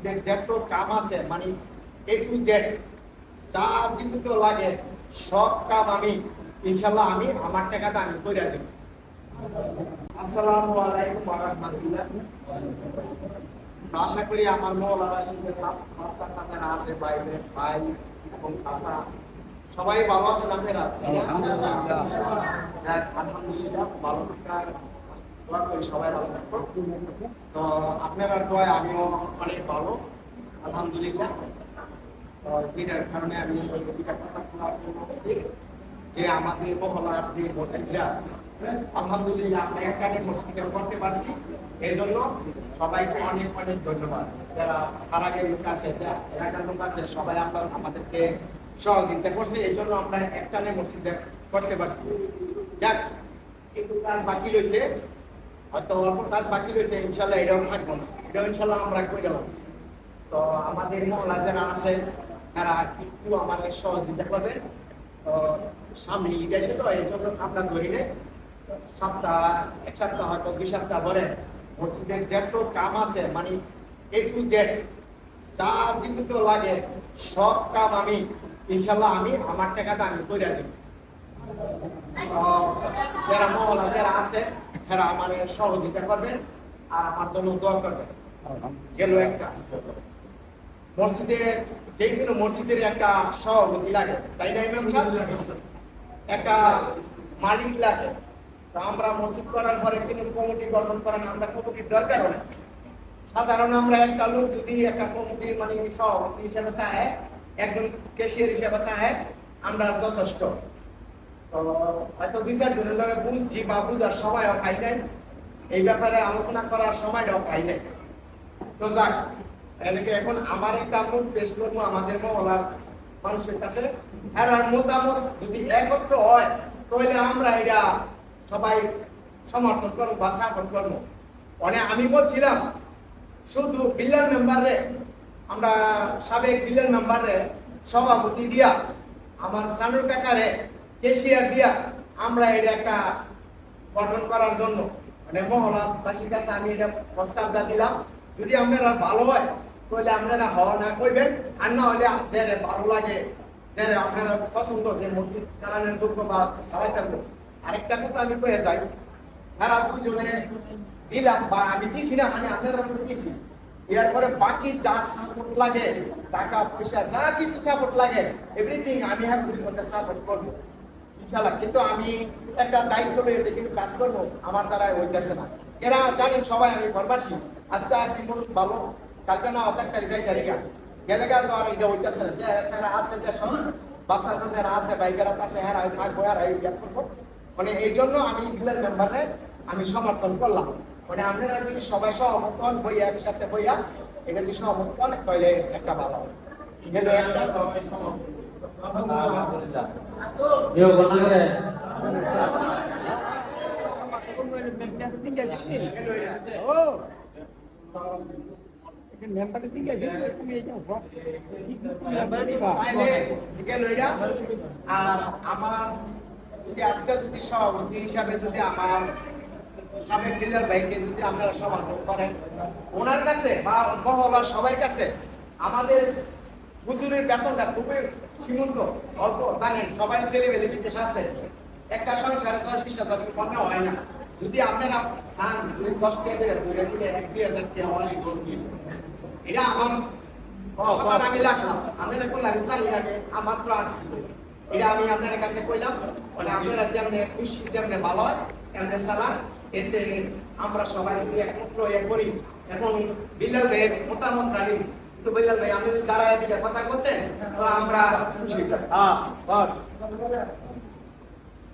মসজিদের যত কাম আছে মানে এ টু জেড যা জীবিত লাগে সব কাম আমি ইনশাল্লাহ আমি আমার টাকাতে আমি করে দেব। আসসালামু আলাইকুম ওয়া রাহমাতুল্লাহ। আশা করি আমার মৌলানা শিখে বাচ্চা কাচারা আছে বাইরে ভাই এবং চাচা সবাই ভালো আছেন আপনারা? তাই হ্যাঁ, আলহামদুলিল্লাহ ভালো থাকার তো আপনারা দোয়ায় আমিও অনেক ভালো, আলহামদুলিল্লাহ। তো যেটার কারণে আমি জন্য যে আমাদের মহলার যে মসজিদরা আলহামদুলিল্লাহ আমরা একখানে মসজিদে করতে পারছি। এই জন্য সবাইকে অনেক অনেক ধন্যবাদ। যারা সারাগের লোক আছে এলাকার লোক আছে, সবাই আমরা আমাদেরকে সহযোগিতা করছে। এই জন্য আমরা একটানে মসজিদে করতে পারছি। যাক বাকি রয়েছে। হয়তো অল্প কাজ বাকি রয়েছে, ইনশাল্লাহ এটাও থাকব না। এটাও ইনশাল্লাহ আমরা করে যাব। তো আমাদের মহলা যারা আছে, তারা একটু আমাদের সহযোগিতা করবেন তো সামনে ঈদ আছে তো, এই জন্য আমরা ধরি না সপ্তাহ, এক সপ্তাহ হয়তো দুই সপ্তাহ পরে মসজিদের যত কাম আছে মানে এ টু জেড যা জীবিত লাগে, সব কাম আমি, ইনশাল্লাহ আমি, আমার টাকাতে আমি করে দেব। যারা মহলা যারা আছে তারা আমার সহযোগিতা করবেন আর আমার জন্য দোয়া করবেন। গেল একটা। মসজিদের যে কোনো মসজিদের একটা সভাপতি লাগে, তাই না একটা মালিক লাগে। আমরা মসজিদ করার পরে কিন্তু কমিটি গঠন করেন আমরা কমিটির দরকার হয় সাধারণ আমরা একটা লোক যদি একটা কমিটি মানে সভাপতি হিসেবে থাকে, একজন ক্যাশিয়ার হিসেবে থাকে, আমরা যথেষ্ট। হয়তো বুঝছি বা বুঝার নাই। এই ব্যাপারে আলোচনা করার নাই। তো যাক, এনেকে এখন আমার একটা আমাদের মহলার মানুষের কাছে। মতামত যদি একত্র হয়, তাহলে আমরা এটা সবাই সমর্থন করব বা সাপোর্ট করব। মানে আমি বলছিলাম, শুধু বিল্লার মেম্বারে, আমরা সাবেক বিল্লার মেম্বারে সভাপতি দিয়া আমার সানুর কাকারে কেশিয়ার দিয়া আমরা এটা একটা গঠন করার জন্য। মানে মহলাবাসীর কাছে আমি এটা প্রস্তাবটা দিলাম। যদি আপনারা ভালো হয়, তাহলে আপনারা হওয়া না করবেন। আর না হলে যারা ভালো লাগে, যারা আপনারা পছন্দ যে মসজিদ চালানোর যোগ্য বা চালাই থাকব আরেকটা কথা আমি কয়ে যাই তারা দুজনে দিলাম বা আমি দিছি না মানে আপনারা দিছি। এরপরে বাকি যা সাপোর্ট লাগে টাকা পয়সা যা কিছু সাপোর্ট লাগে এভরিথিং আমি এখন দুজনকে সাপোর্ট করব। ইনশাল্লাহ কিন্তু আমি একটা দায়িত্ব পেয়েছি কিন্তু কাজ করব আমার দ্বারা হইতেছে না। এরা জানেন সবাই আমি ঘরবাসী আজকে আসছি মন ভালো, কালকে না অর্ধেক যাই গেলে গেল তো আর এটা হইতেছে না, যে তারা আছে দেশ যারা আছে বাইকেরা আছে হ্যাঁ থাকব আর এই করব। মানে এই জন্য আমি বিলের মেম্বারে আমি সমর্থন করলাম। মানে আপনারা যদি সবাই সহমত হন বইয়া, একসাথে বইয়া, এটা যদি সহমত হন তাহলে একটা ভালো হবে। সবাই। আর আমার যদি আজকে যদি সভাপতি হিসাবে যদি আমার সাবেক ডিলার ভাইকে যদি আপনারা করেন ওনার কাছে বা মহলার সবার কাছে আমাদের হুজুরের বেতনটা খুবই সীমিত অল্প জানেন সবাই ছেলে বেলে বিদেশ আছে। একটা সংসারে দশ বিশ হাজার কমে হয় না। যদি আপনারা চান যদি দশ টাকা করে তুলে দিলে এক দুই হাজার টাকা এটা আমার আমি আপনারা করলাম জানি আগে আমার তো আসছি এটা আমি আপনাদের কাছে কইলাম মানে আপনারা যেমন খুশি যেমন ভালো হয় এমনি চালান। এতে আমরা সবাই একমাত্র ইয়ে করি। এখন বিল্লাল ভাইয়ের মতামত রাখি। তো বিল্লাল ভাই আমি যদি দাঁড়ায় দিলে কথা করতেন আমরা.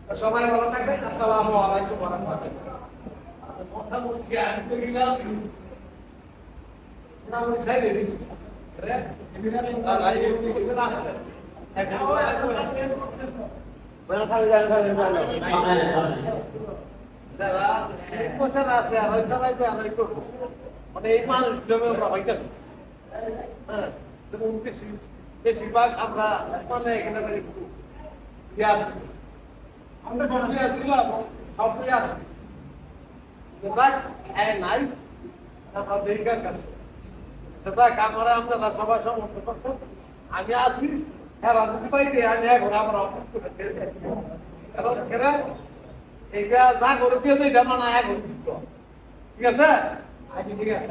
তো সবাই ভালো থাকবেন আসসালামু আলাইকুম যারা আছে আর ওই চালাইবে আর করব মানে এই মানুষ জমে আমরা হইতেছে এবং বেশি বেশিরভাগ আমরা মানে এখানে মানে আছে আমরা সবই আসছিলাম সবই আছে যাক হ্যাঁ নাই আমরা দেরিকার কাছে দাদা কামরা আপনারা সবাই সমর্থন করছেন আমি আছি হ্যাঁ রাজনীতি পাইতে আমি এখন করে কারণ এইটা যা করে দিয়েছে এটা না না ঠিক আছে আচ্ছা ঠিক আছে।